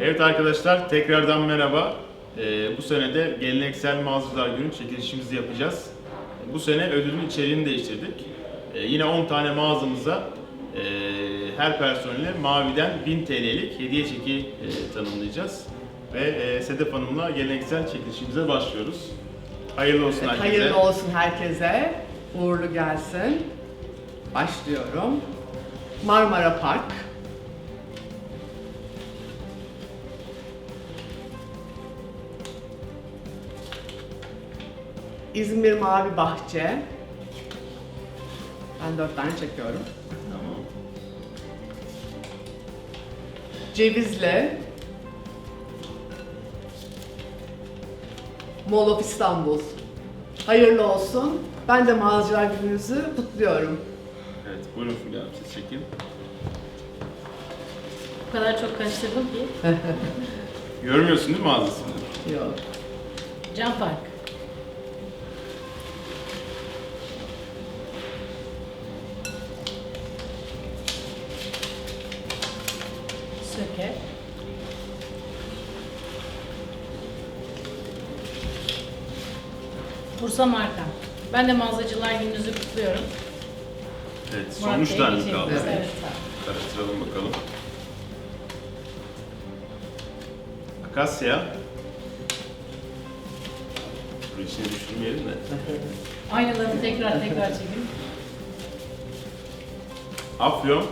Evet arkadaşlar tekrardan merhaba. Ee, bu sene de geleneksel mağazalar günü çekilişimizi yapacağız. Bu sene ödülün içeriğini değiştirdik. Ee, yine 10 tane mağazamıza e, her personele maviden 1000 TL'lik hediye çeki e, tanımlayacağız. Ve e, Sedef Hanım'la geleneksel çekilişimize başlıyoruz. Hayırlı olsun herkese. hayırlı olsun herkese. Uğurlu gelsin. Başlıyorum. Marmara Park. İzmir Mavi Bahçe. Ben dört tane çekiyorum. Tamam. Cevizli. Mall of İstanbul. Hayırlı olsun. Ben de mağazacılar gününüzü kutluyorum. Evet buyurun Fulya Hanım siz çekin. O kadar çok karıştırdım ki. Görmüyorsun değil mi mağazasını? Yok. Can Park. Söke. Bursa Marka. Ben de mağazacılar gününüzü kutluyorum. Evet son Murat 3 Bey'e tane mi kaldı? Evet. Evet. Karıştıralım bakalım. Akasya. Dur içine düşürmeyelim de. Aynalarını tekrar tekrar çekin. Afyon.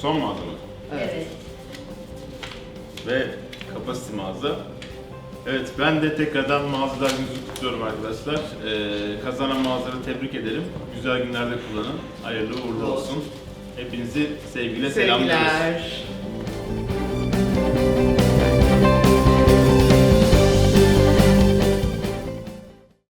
Son mağaza mı? Evet. Ve kapasite mağaza. Evet ben de tekrardan mağazalar gününüzü kutluyorum arkadaşlar. Ee, kazanan mağazaları tebrik ederim. Güzel günlerde kullanın. Hayırlı uğurlu olsun. Hepinizi sevgiyle selamlıyoruz. Sevgiler.